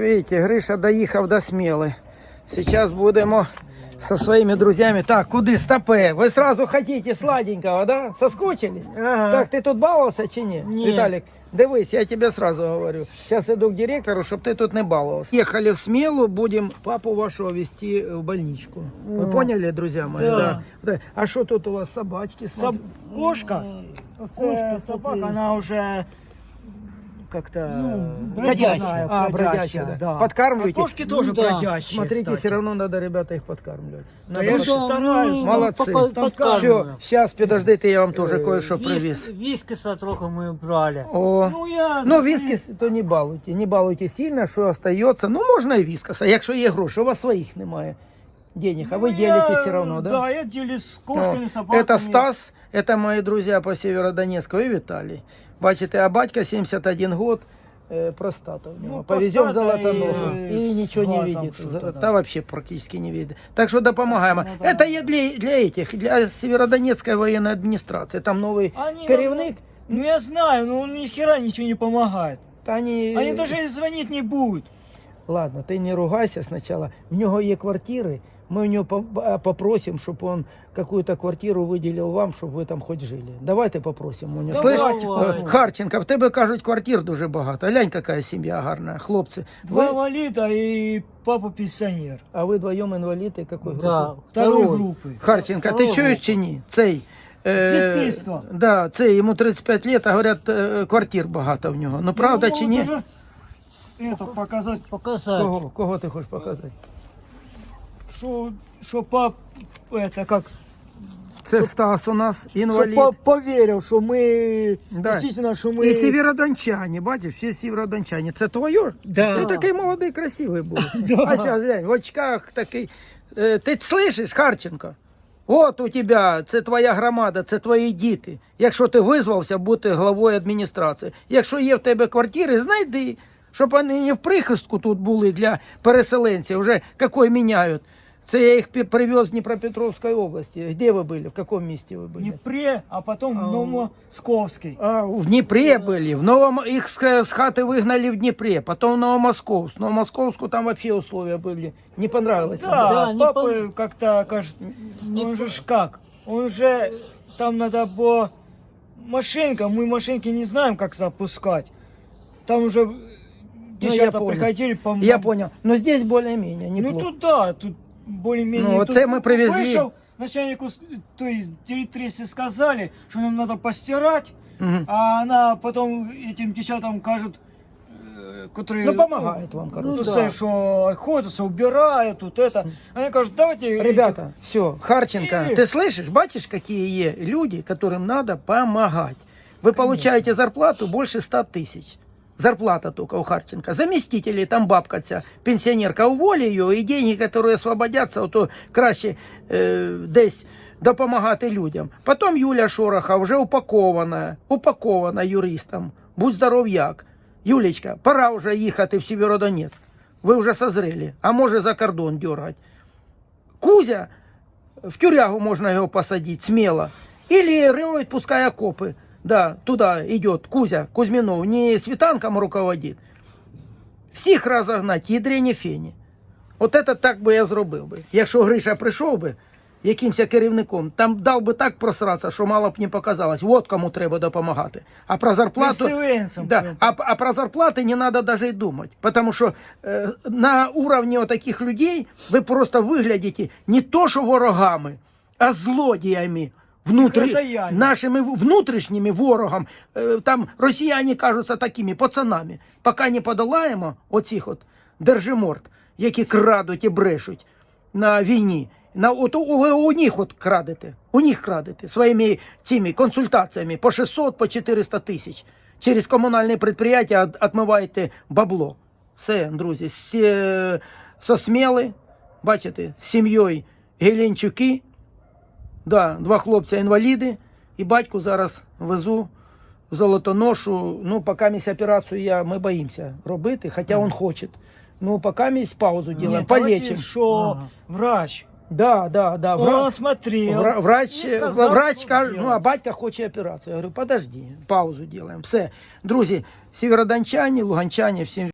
Видите, Гриша доїхав до Сміли. Сейчас будемо со своими друзьями. Так, куди? Стопе. Ви сразу хотите сладенького, да? Соскучились? Ага. Так, ти тут балувався чи ні? Ні. Віталік, дивись, я тебе сразу говорю. Сейчас иду к директору, щоб ти тут не балувався. Ехали в Смелу, будем папу вашего вести в больничку. Вы О. поняли, друзья мои? Да. Да. А что тут у вас собачки? Соб... смотрю? Кошка, Кошка кошка, тут собака, есть. она уже как-то Ну, не бродячая. знаю, А, бродячая, бродячая, да. да. Подкармливаете? А кошки тоже Ну да. бродящие, Смотрите, кстати. все равно надо, ребята, их подкармливать. Да Надо я вот- ж стараюсь. ну, Молодцы. пока- Там подкармливаем. Все, сейчас, подождите, я вам тоже Э, кое-что Віс- привез. Віскіса трохи ми брали. О, Ну, я... ну вискас то не балуйте, не балуйте сильно, що остається. Ну, можна і вискаса, якщо є гроші, у вас своїх немає денег, а ви Ну, ділитесь я- все равно, да? Да, я делюсь с кошками, О, собаками. Это Стас, это мои друзья по Северодонецку и Виталий. Бачите, а батька 71 год, э, простата у него. Ну, Повезем простата золотоношу. и И, с ничего не глазом видит. что-то, За- да. да вообще практически не видит. Так что да помогаем. Так что надо- Это я для, для этих, для Северодонецкой военной администрации. Там новый Они, керівник. Ну, я знаю, но он ни хера ничего не помогает. Та Они, Они даже и звонить не будут. Ладно, ти не ругайся спочатку. В нього є квартири. Ми у нього по- а, попросимо, щоб він какую-то квартиру виділив вам, щоб ви там хоч жили. Давайте попросимо у нього. Давайте Слышь, попросимо. е, Харченко, в тебе кажуть, квартир дуже багато. Глянь, яка сім'я гарна, хлопці. Два Ви, валида и папа пенсионер. а ви вдвоєм інваліди якої групи? Да, Второй второй. группы. Харченко, ти Второго. чуєш чи ні? Цей. е, З дитинства. Да, цей, йому 35 років, а говорять, е, квартир багато в нього. Ну правда Ну, чи ні? даже Это показать, Показати. Кого, кого ти хочеш показати? что, что пап, это как, Це Стас у нас, что інвалід. пап поверил, что мы, Да. действительно, что мы... І сєвєродончані, бачиш, всі сєвєродончані. Це твоє? Да. Ти такий молодий, красивий був. А зараз глянь, в очках такий. Е, Ти слышиш, Харченко? От у тебе, це твоя громада, це твої діти. Якщо ти визвався бути главою адміністрації, якщо є в тебе квартири, знайди, щоб вони не в прихистку тут були для переселенців, вже який міняють. Це я їх пі- привез з Дніпропетровської області. Де ви були? В якому місті ви були? Днепре, а потом А, Новомосковский. А, в Днепре были, в Новом их с, с хаты выгнали в Днепре, потом в Новомосковск. В Новомосковску там вообще условия были. Не понравилось. Да, Да, не папа пон- как-то, кажет, он же ж как, он же, там надо было машинка, мы машинки не знаем, как запускать. Там уже девчата понял. приходили, по Я понял. Но здесь более-менее Ну неплохо. тут да, тут более-менее. Ну, это мы привезли. Вышел, начальнику, с- то есть директрисе сказали, что нам надо постирать, Мгм. а она потом этим девчатам кажет, э, которые... Ну, помогает вам, Ну, короче. все, что ходятся, убирают, тут это. Они кажут, давайте... Ребята, все, Харченко, И- ты слышишь, бачишь, какие е- люди, которым надо помогать. Вы получаете зарплату больше 100 тысяч Зарплата только у Харченко. Заместители, там бабка ця, пенсионерка, уволі ее, и деньги, которые освободятся, то краще е, десь допомагати людям. Потім Юля Шороха вже упакована, упакована юристом. Будь здоров як. Юлечка, пора вже їхати в Сєвєродонецьк. Ви вже созрели, а може за кордон дергать. Кузя, в тюрягу можно его посадить смело. Или роет, пускай окопы. Да, туда идет Кузя Кузьминов, не світанком руководит. Всіх розогнать, ядрені фені. От це так би я зробив би. Якщо Гриша прийшов би якимось керівником, там дав би так просратися, що мало б не показалось. От кому треба допомагати. А про зарплату. Переселенцам. Да, а, а про зарплаты не надо даже и думать. Потому что э, на уровне вот таких людей вы просто выглядите не то что ворогами, а злодіями. Внутри, нашими внутрішніми ворогам, Е, там росіяни кажуться такими пацанами. Поки не подолаємо оцих от держиморд, які крадуть і брешуть на війні. На, от, у- ви у них от крадете, у них крадете своїми цими консультаціями по 600, по 400 тисяч. Через комунальне підприємство от- отмиваєте бабло. Все, друзі, е, сосміли, бачите, з сім'єю Геленчуки, Да, два хлопця інваліди, і батьку зараз везу в золотоношу. Ну, поки місь операцію я, ми боїмося робити, хоча він хоче. Ну, поки місь паузу делаем, Нет, давайте, полечим. что Ага. врач. Да, да, да. Он Вра... смотрел. вра- Врач, не сказал, врач что каже, ну, а делать. батька хоче операцію. Я говорю, подожди, паузу делаем. Все. Друзі, сєвєродончані, луганчані, всім